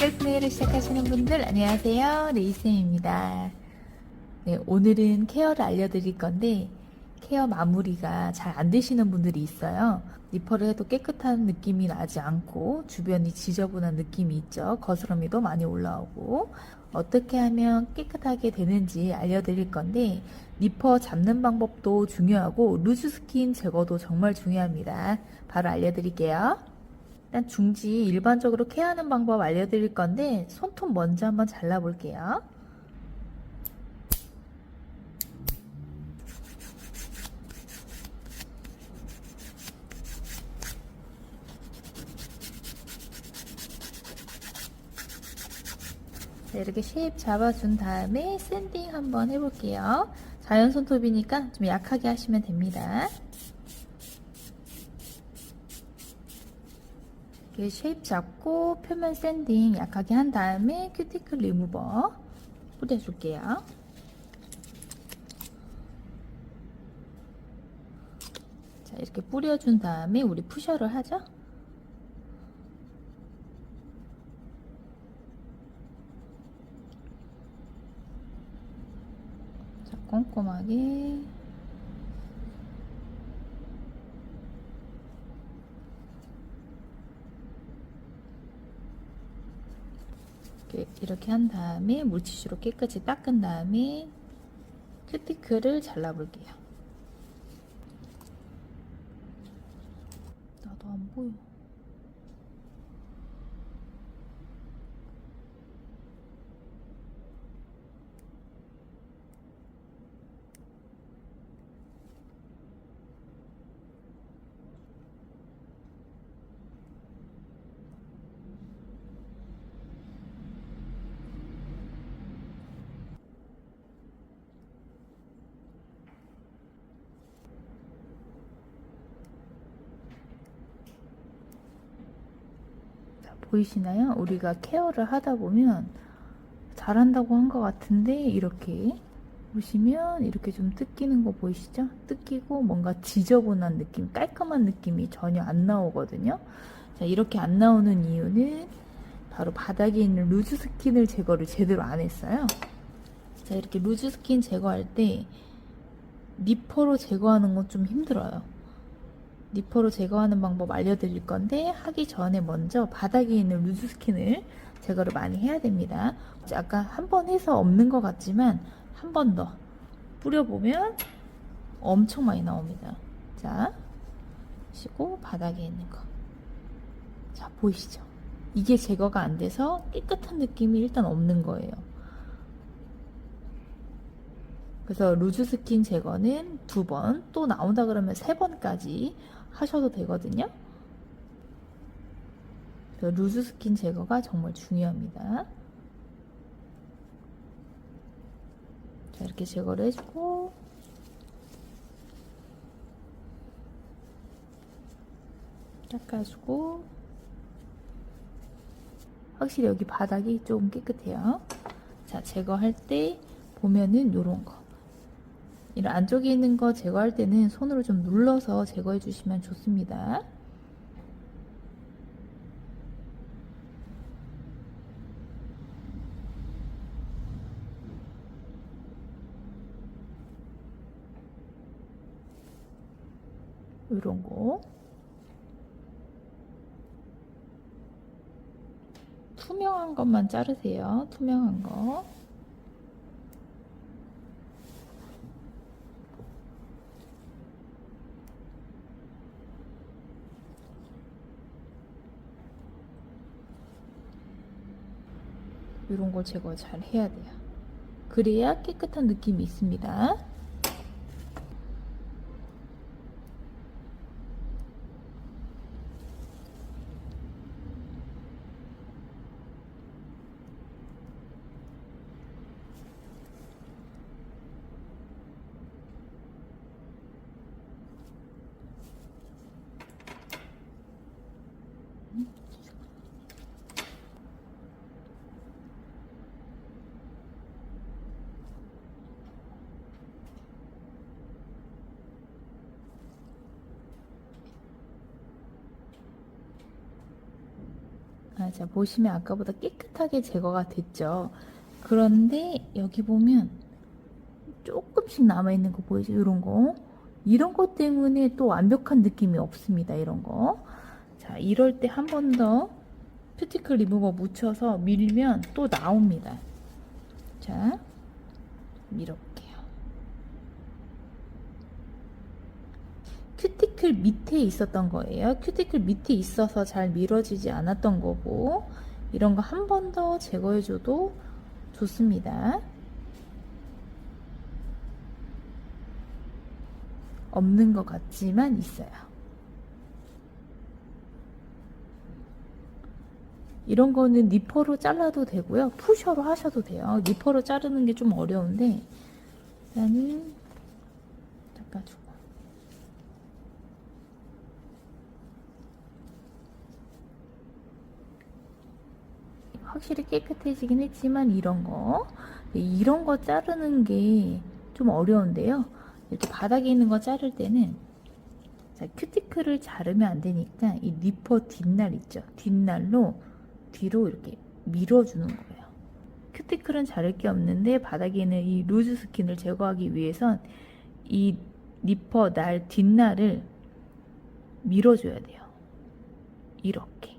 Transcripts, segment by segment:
셀프 네일을 시작하시는 분들 안녕하세요. 레이쌤입니다. 네, 오늘은 케어를 알려드릴 건데 케어 마무리가 잘 안 되시는 분들이 있어요. 니퍼를 해도 깨끗한 느낌이 나지 않고 주변이 지저분한 느낌이 있죠. 거스러미도 많이 올라오고 어떻게 하면 깨끗하게 되는지 알려드릴 건데 니퍼 잡는 방법도 중요하고 루즈 스킨 제거도 정말 중요합니다. 바로 알려드릴게요 일단 중지 일반적으로 케어하는 방법 알려드릴 건데 손톱 먼저 한번 잘라볼게요. 자, 이렇게 쉐입 잡아준 다음에 샌딩 한번 해볼게요. 자연 손톱이니까 좀 약하게 하시면 됩니다. 이렇게 쉐입 잡고 표면 샌딩 약하게 한 다음에 큐티클 리무버 뿌려줄게요. 자, 이렇게 뿌려준 다음에 우리 푸셔를 하죠. 자, 꼼꼼하게 이렇게, 이렇게 한 다음에 물티슈로 깨끗이 닦은 다음에 큐티클을 잘라볼게요. 나도 안 보여. 자, 보이시나요? 우리가 케어를 하다 보면 잘한다고 한 것 같은데 이렇게 보시면 이렇게 좀 뜯기는 거 보이시죠? 뜯기고 뭔가 지저분한 느낌, 깔끔한 느낌이 전혀 안 나오거든요. 자, 이렇게 안 나오는 이유는 바로 바닥에 있는 루즈 스킨을 제거를 제대로 안 했어요. 자, 이렇게 루즈 스킨 제거할 때 니퍼로 제거하는 건 좀 힘들어요. 니퍼로 제거하는 방법 알려드릴 건데 하기 전에 먼저 바닥에 있는 루즈 스킨을 제거를 많이 해야 됩니다. 아까 한 번 해서 없는 것 같지만 한 번 더 뿌려보면 엄청 많이 나옵니다. 자, 시고 바닥에 있는 거. 자, 보이시죠? 이게 제거가 안 돼서 깨끗한 느낌이 일단 없는 거예요. 그래서 루즈 스킨 제거는 두 번, 또 나온다 그러면 세 번까지 하셔도 되거든요. 루즈 스킨 제거가 정말 중요합니다. 자, 이렇게 제거를 해주고, 닦아주고, 확실히 여기 바닥이 조금 깨끗해요. 자, 제거할 때 보면은 요런 거. 이런 안쪽에 있는 거 제거할 때는 손으로 좀 눌러서 제거해 주시면 좋습니다. 이런 거. 투명한 것만 자르세요. 투명한 거. 이런 걸 제거 잘 해야 돼요. 그래야 깨끗한 느낌이 있습니다. 자, 보시면 아까보다 깨끗하게 제거가 됐죠. 그런데 여기 보면 조금씩 남아있는 거 보이죠? 이런 거. 이런 것 때문에 또 완벽한 느낌이 없습니다. 이런 거. 자, 이럴 때 한 번 더 큐티클 리무버 묻혀서 밀면 또 나옵니다. 자, 밀어볼게요. 큐티클 밑에 있었던 거예요. 큐티클 밑에 있어서 잘 밀어지지 않았던 거고, 이런 거 한 번 더 제거해줘도 좋습니다. 없는 것 같지만 있어요. 이런 거는 니퍼로 잘라도 되고요. 푸셔로 하셔도 돼요. 니퍼로 자르는 게 좀 어려운데 일단은 닦아주고 확실히 깨끗해지긴 했지만 이런 거 이런 거 자르는 게 좀 어려운데요. 이렇게 바닥에 있는 거 자를 때는 자, 큐티클을 자르면 안 되니까 이 니퍼 뒷날 있죠. 뒷날로 뒤로 이렇게 밀어주는 거예요. 큐티클은 자를 게 없는데 바닥에 있는 이 루즈 스킨을 제거하기 위해선 이 니퍼 날 뒷날을 밀어줘야 돼요. 이렇게.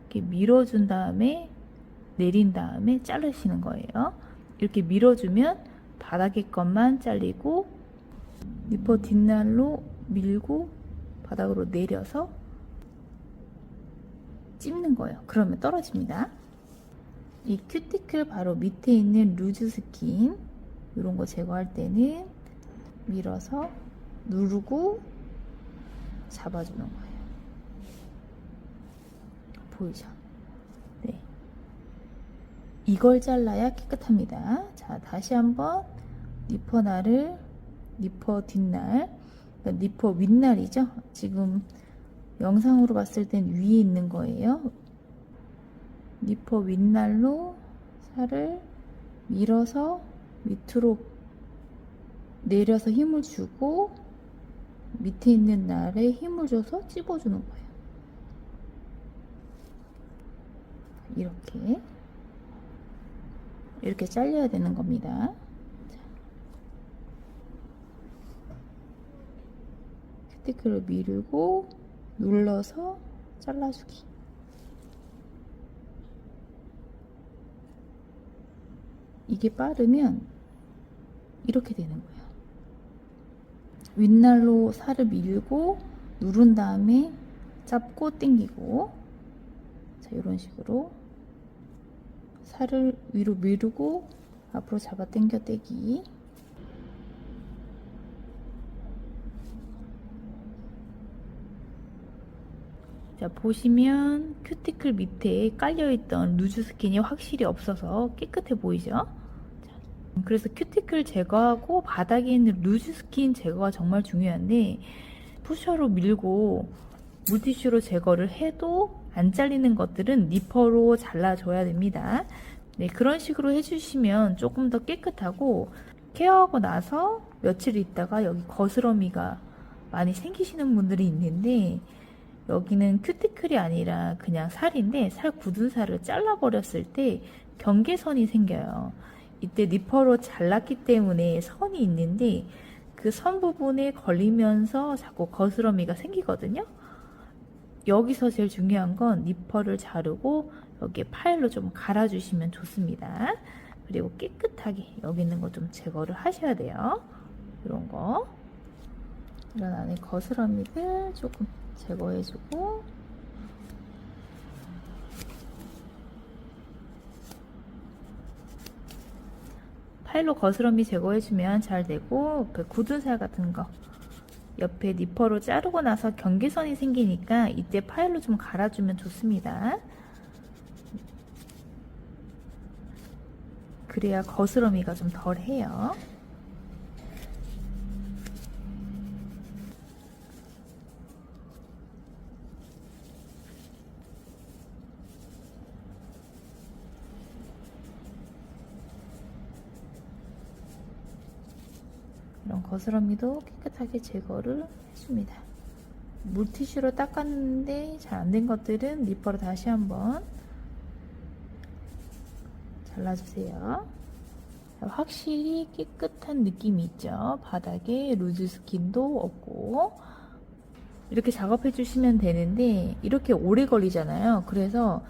이렇게 밀어준 다음에 내린 다음에 자르시는 거예요. 이렇게 밀어주면 바닥에 것만 잘리고 니퍼 뒷날로 밀고 바닥으로 내려서 찝는 거예요. 그러면 떨어집니다. 이 큐티클 바로 밑에 있는 루즈 스킨 이런 거 제거할 때는 밀어서 누르고 잡아주는 거예요. 보이죠? 네. 이걸 잘라야 깨끗합니다. 자, 다시 한번 니퍼 날을 니퍼 뒷날, 그러니까 니퍼 윗날이죠. 지금 영상으로 봤을 땐 위에 있는 거예요. 니퍼 윗날로 살을 밀어서 밑으로 내려서 힘을 주고 밑에 있는 날에 힘을 줘서 찝어주는 거예요. 이렇게 이렇게 잘려야 되는 겁니다. 큐티클을 밀고 눌러서 잘라주기. 이게 빠르면 이렇게 되는 거예요. 윗날로 살을 밀고 누른 다음에 잡고 당기고 자 이런 식으로 살을 위로 밀고 앞으로 잡아 당겨 떼기 자 보시면 큐티클 밑에 깔려있던 루즈 스킨이 확실히 없어서 깨끗해 보이죠? 자, 그래서 큐티클 제거하고 바닥에 있는 루즈 스킨 제거가 정말 중요한데 푸셔로 밀고 물티슈로 제거를 해도 안 잘리는 것들은 니퍼로 잘라줘야 됩니다. 네, 그런 식으로 해주시면 조금 더 깨끗하고 케어하고 나서 며칠 있다가 여기 거스러미가 많이 생기시는 분들이 있는데 여기는 큐티클이 아니라 그냥 살인데 살 굳은 살을 잘라버렸을 때 경계선이 생겨요. 이때 니퍼로 잘랐기 때문에 선이 있는데 그 선 부분에 걸리면서 자꾸 거스러미가 생기거든요. 여기서 제일 중요한 건 니퍼를 자르고 여기에 파일로 좀 갈아주시면 좋습니다. 그리고 깨끗하게 여기 있는 거 좀 제거를 하셔야 돼요. 이런 거. 이런 안에 거스러미들 조금 제거해주고 파일로 거스러미 제거해주면 잘 되고 옆에 굳은 살 같은 거 옆에 니퍼로 자르고 나서 경계선이 생기니까 이때 파일로 좀 갈아주면 좋습니다. 그래야 거스러미가 좀 덜해요. 이런 거스러미도 깨끗하게 제거를 해줍니다. 물티슈로 닦았는데 잘 안 된 것들은 니퍼로 다시 한번 잘라주세요. 확실히 깨끗한 느낌이 있죠. 바닥에 루즈 스킨도 없고 이렇게 작업해 주시면 되는데 이렇게 오래 걸리잖아요. 그래서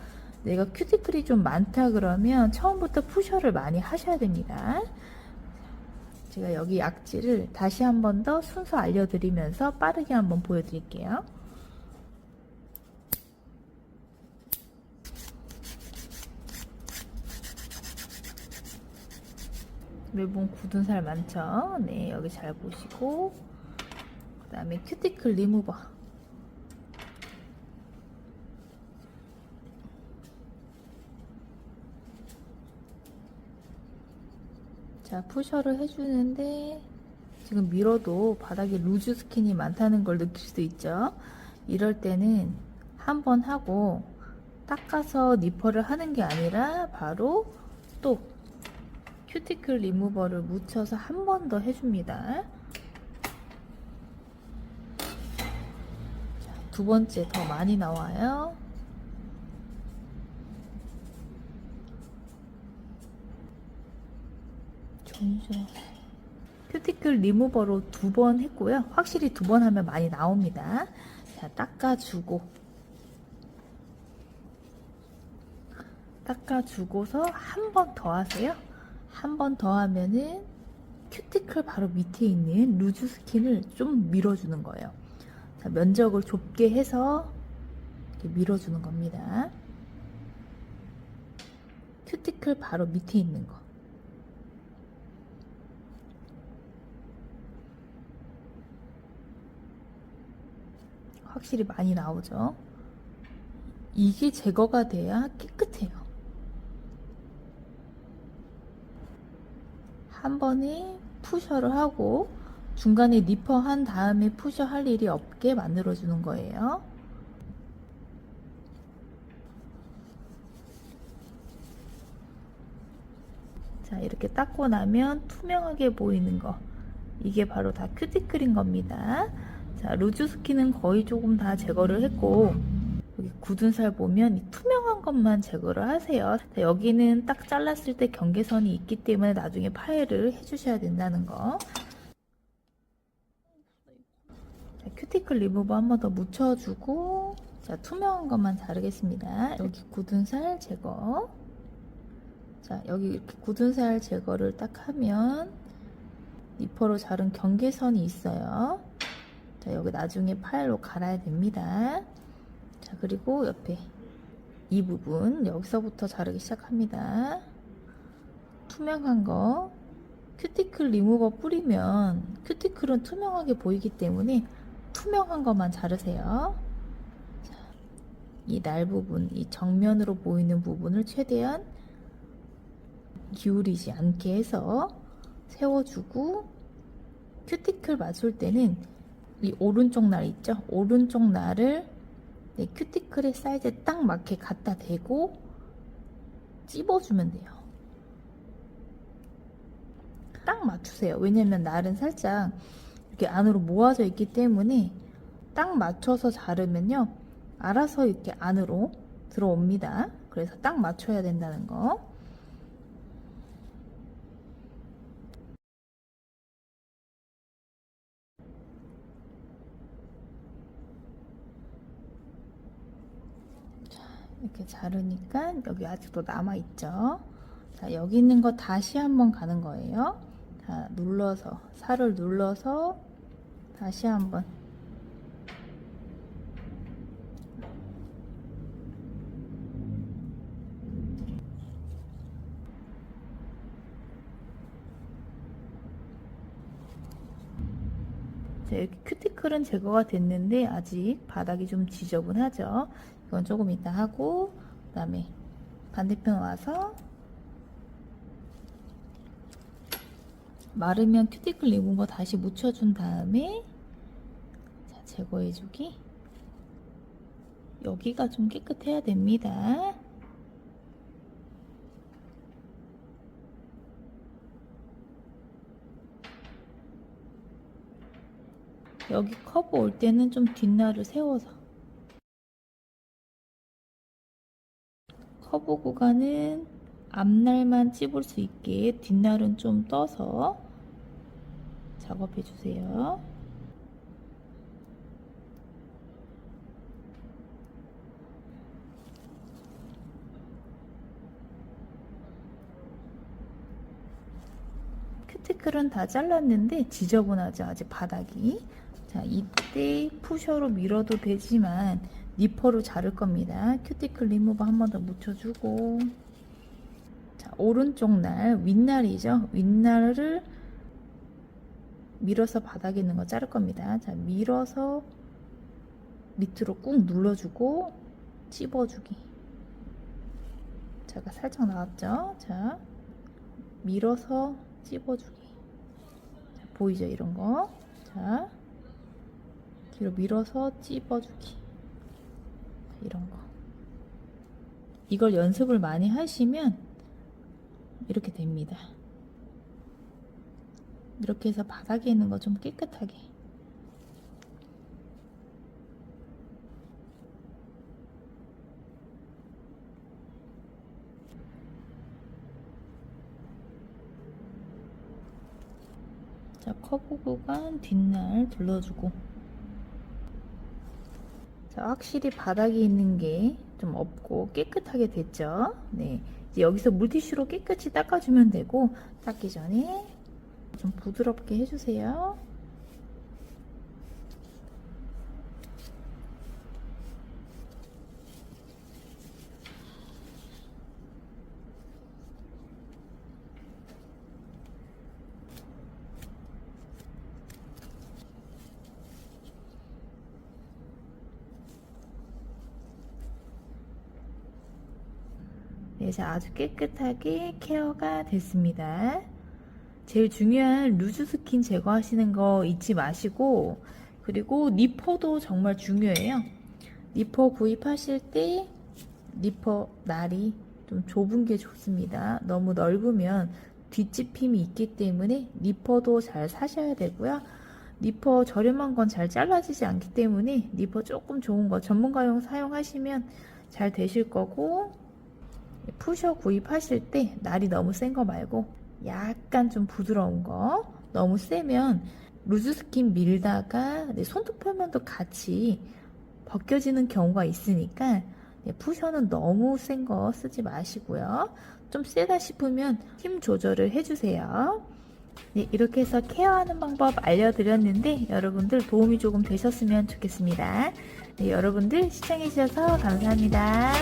내가 큐티클이 좀 많다 그러면 처음부터 푸셔를 많이 하셔야 됩니다. 제가 여기 약지를 다시 한 번 더 순서 알려드리면서 빠르게 한번 보여드릴게요. 매번 굳은 살 많죠? 네, 여기 잘 보시고 그 다음에 큐티클 리무버 자, 푸셔를 해주는데 지금 밀어도 바닥에 루즈 스킨이 많다는 걸 느낄 수 있죠? 이럴 때는 한 번 하고 닦아서 니퍼를 하는 게 아니라 바로 또 큐티클 리무버를 묻혀서 한 번 더 해줍니다. 자, 두 번째 더 많이 나와요. 점점 큐티클 리무버로 두 번 했고요. 확실히 두 번 하면 많이 나옵니다. 자, 닦아주고 닦아주고서 한 번 더 하세요. 한 번 더 하면은 큐티클 바로 밑에 있는 루즈 스킨을 좀 밀어주는 거예요. 자, 면적을 좁게 해서 밀어주는 겁니다. 큐티클 바로 밑에 있는 거. 확실히 많이 나오죠. 이게 제거가 돼야 깨끗해요. 한 번에 푸셔를 하고 중간에 니퍼 한 다음에 푸셔 할 일이 없게 만들어 주는 거예요. 자, 이렇게 닦고 나면 투명하게 보이는 거. 이게 바로 다 큐티클인 겁니다. 자, 루즈 스킨은 거의 조금 다 제거를 했고, 여기 굳은 살 보면 이 투명한 것만 제거를 하세요. 자, 여기는 딱 잘랐을 때 경계선이 있기 때문에 나중에 파일을 해주셔야 된다는 거. 자, 큐티클 리무버 한 번 더 묻혀주고, 자, 투명한 것만 자르겠습니다. 여기 굳은 살 제거. 자, 여기 이렇게 굳은 살 제거를 딱 하면, 니퍼로 자른 경계선이 있어요. 자, 여기 나중에 파일로 갈아야 됩니다. 자, 그리고 옆에 이 부분 여기서부터 자르기 시작합니다. 투명한 거 큐티클 리무버 뿌리면 큐티클은 투명하게 보이기 때문에 투명한 것만 자르세요. 자, 이날 부분, 이 정면으로 보이는 부분을 최대한 기울이지 않게 해서 세워주고 큐티클 맞출 때는 이 오른쪽 날 있죠? 오른쪽 날을 네, 큐티클의 사이즈에 딱 맞게 갖다 대고 찝어주면 돼요. 딱 맞추세요. 왜냐면 날은 살짝 이렇게 안으로 모아져 있기 때문에 딱 맞춰서 자르면요. 알아서 이렇게 안으로 들어옵니다. 그래서 딱 맞춰야 된다는 거. 이렇게 자르니까 여기 아직도 남아 있죠. 자, 여기 있는 거 다시 한번 가는 거예요. 자, 눌러서 살을 눌러서 다시 한번 자, 이렇게 큐티클은 제거가 됐는데 아직 바닥이 좀 지저분하죠. 이건 조금 이따 하고 그 다음에 반대편 와서 마르면 큐티클 리무버 다시 묻혀준 다음에 자 제거해주기 여기가 좀 깨끗해야 됩니다. 여기 커브 올 때는 좀 뒷날을 세워서 커브 구간은 앞날만 찝을 수 있게 뒷날은 좀 떠서 작업해 주세요. 큐티클은 다 잘랐는데 지저분하죠 아직 바닥이 자 이때 푸셔로 밀어도 되지만 니퍼로 자를 겁니다 큐티클 리무버 한 번 더 묻혀주고 자 오른쪽 날 윗날이죠 윗날을 밀어서 바닥에 있는 거 자를 겁니다 자 밀어서 밑으로 꾹 눌러주고 찝어주기 자가 살짝 나왔죠 자 밀어서 찝어주기. 자, 보이죠? 이런 거. 자, 뒤로 밀어서 찝어주기. 자, 이런 거. 이걸 연습을 많이 하시면 이렇게 됩니다. 이렇게 해서 바닥에 있는 거 좀 깨끗하게. 자, 커브 구간 뒷날 둘러주고. 자, 확실히 바닥에 있는 게 좀 없고 깨끗하게 됐죠? 네. 이제 여기서 물티슈로 깨끗이 닦아주면 되고, 닦기 전에 좀 부드럽게 해주세요. 네, 자, 아주 깨끗하게 케어가 됐습니다. 제일 중요한 루즈 스킨 제거하시는 거 잊지 마시고, 그리고 니퍼도 정말 중요해요. 니퍼 구입하실 때, 니퍼 날이 좀 좁은 게 좋습니다. 너무 넓으면 뒷집힘이 있기 때문에 니퍼도 잘 사셔야 되고요. 니퍼 저렴한 건 잘 잘라지지 않기 때문에 니퍼 조금 좋은 거 전문가용 사용하시면 잘 되실 거고, 푸셔 구입하실 때 날이 너무 센 거 말고 약간 좀 부드러운 거 너무 세면 루즈 스킨 밀다가 네, 손톱 표면도 같이 벗겨지는 경우가 있으니까 네, 푸셔는 너무 센 거 쓰지 마시고요. 좀 세다 싶으면 힘 조절을 해주세요. 네, 이렇게 해서 케어하는 방법 알려드렸는데 여러분들 도움이 조금 되셨으면 좋겠습니다. 네, 여러분들 시청해주셔서 감사합니다